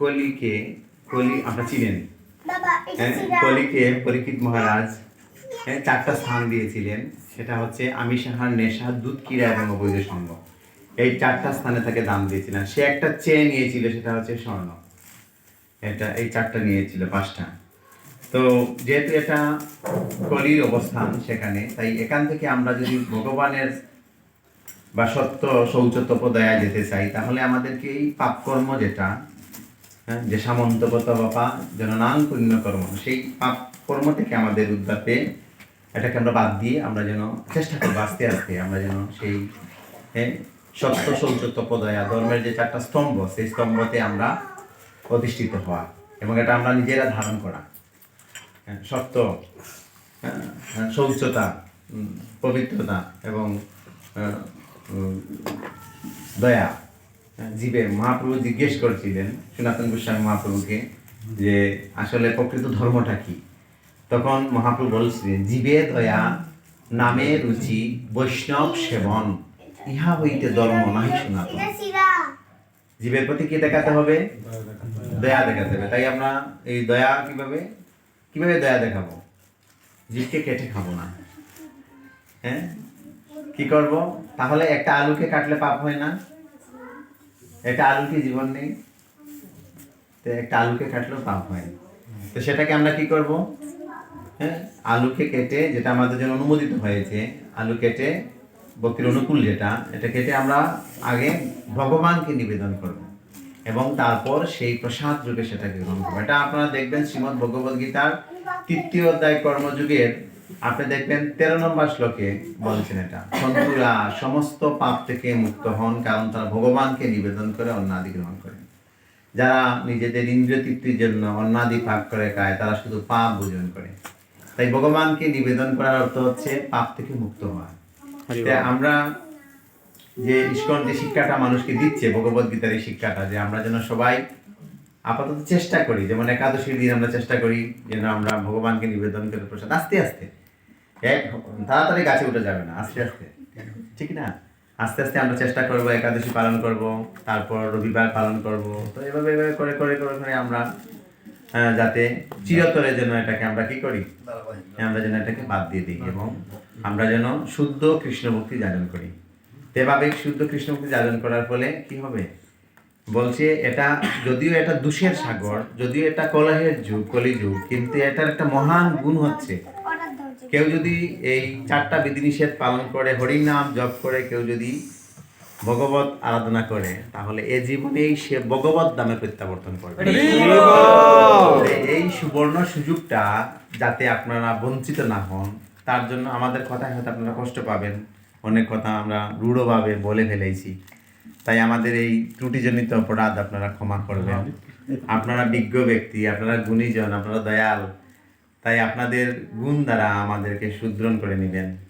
কলিকে কলি আমরা চিনেন হ্যাঁ, কলিকে পরীক্ষিত মহারাজ হ্যাঁ, চারটা স্থান দিয়েছিলেন। সেটা হচ্ছে আমিষাহার নেশা দুধ ক্রীড়া এবং অবৈধ সঙ্গ এই চারটা স্থানে তাকে দাম দিয়েছিলেন। সে একটা চেয়ে নিয়েছিল সেটা হচ্ছে স্বর্ণ। এটা এই চারটা নিয়েছিল পাঁচটা। তো যেহেতু এটা কলির অবস্থান সেখানে তাই এখান থেকে আমরা যদি ভগবানের বা সত্য শৌচ তপদয়া যেতে চাই তাহলে আমাদেরকে এই পাপকর্ম যেটা হ্যাঁ, যে সামন্তগত বাপা যেন নাং পুণ্যকর্ম সেই পাপ কর্ম থেকে আমাদের উদ্ধার পেয়ে এটাকে আমরা বাদ দিয়ে আমরা যেন চেষ্টা করব আস্তে আস্তে আমরা যেন সেই হ্যাঁ, সত্য শৌচ তপদয়া ধর্মের যে চারটা স্তম্ভ সেই স্তম্ভতে আমরা প্রতিষ্ঠিত হওয়া এবং এটা আমরা নিজেরা ধারণ করা। হ্যাঁ, সত্য হ্যাঁ, শৌচতা পবিত্রতা এবং দয়া। জীবের মহাপ্রভু জিজ্ঞেস করেছিলেন, সনাতন গোস্বামী মহাপ্রভুকে, যে আসলে প্রকৃত ধর্মটা কি? তখন মহাপ্রভু বলছিলেন, জীবে দয়া, নামে রুচি, বৈষ্ণব সেবন, ইহা হইতে ধর্ম নাহি সনাতন। জীবের প্রতি কি দেখাতে হবে? দয়া দেখাতে হবে। তাই আমরা এই দয়া কীভাবে কীভাবে দয়া দেখাবো? জীবকে কেটে খাব না। হ্যাঁ? কি করব? তাহলে একটা আলুকে কাটলে পাপ হয় না? একটা আলু কি জীবন নেই, তো একটা আলুকে কাটলেও পাপ হয় তো সেটাকে আমরা কি করব? হ্যাঁ আলুকে কেটে যেটা আমাদের জন্য অনুমোদিত হয়েছে, আলু কেটে ভক্তির অনুকূল যেটা, এটা কেটে আমরা আগে ভগবানকে নিবেদন করব এবং তারপর সেই প্রসাদ রূপে সেটাকে গ্রহণ করব। এটা আপনারা দেখবেন শ্রীমদ ভগবদ গীতার তৃতীয় অধ্যায় কর্মযুগের আপনি দেখবেন তেরো নম্বর শ্লোকে বলছেন এটা। সন্তুরা সমস্ত পাপ থেকে মুক্ত হন কারণ তারা ভগবানকে নিবেদন করে অন্নাদি গ্রহণ করেন যারা নিজেদের ইন্দ্রিয় তৃপ্তির জন্য অন্নাদি পাপ করে খায় তারা শুধু পাপ ভোজন করে। তাই ভগবানকে নিবেদন করার অর্থ হচ্ছে পাপ থেকে মুক্ত হওয়া। আমরা যে ইস্কন যে শিক্ষাটা মানুষকে দিচ্ছে ভগবত গীতার এই শিক্ষাটা যে আমরা যেন সবাই আপাতত চেষ্টা করি, যেমন একাদশীর দিন আমরা চেষ্টা করি, যেন আমরা ভগবানকে নিবেদন করে প্রসাদ, আস্তে আস্তে। এক, তাড়াতাড়ি গাছে উঠে যাবে না, আস্তে আস্তে। ঠিক না? আস্তে আস্তে আমরা চেষ্টা করব, একাদশী পালন করব, তারপর রবিবার পালন করব। তো এভাবে এভাবে করে করে করে করে আমরা যাতে চিরতরে যেন এটাকে আমরা কি করি? আমরা যেন এটাকে বাদ দিয়ে দিই এবং আমরা যেন শুদ্ধ কৃষ্ণ ভক্তি যাজন করি। তেভাবে শুদ্ধ কৃষ্ণ ভক্তি যাজন করার ফলে কি হবে? বলছে এটা যদিও এটা দুষের সাগর যদিও এটা কলহের যুগ কলিযুগ কিন্তু এটার একটা মহান গুণ হচ্ছে। কেউ যদি এই চারটা বিধিনিষেধ পালন করে হরিনাম জপ করে কেউ যদি ভগবত আরাধনা করে তাহলে এ জীবনেই সে ভগবত দামে প্রত্যাবর্তন করবে। এই- এই সুবর্ণ সুযোগটা যাতে আপনারা বঞ্চিত না হন তার জন্য আমাদের কথায় হয়তো আপনারা কষ্ট পাবেন অনেক কথা আমরা রূঢ়ভাবে বলে ফেলেছি। তাই আমাদের এই ত্রুটিজনিত অপরাধ আপনারা ক্ষমা করবেন। আপনারা বিজ্ঞ ব্যক্তি আপনারা গুণীজন আপনারা দয়াল তাই আপনাদের গুণ দ্বারা আমাদেরকে সুদৃঢ় করে নেবেন।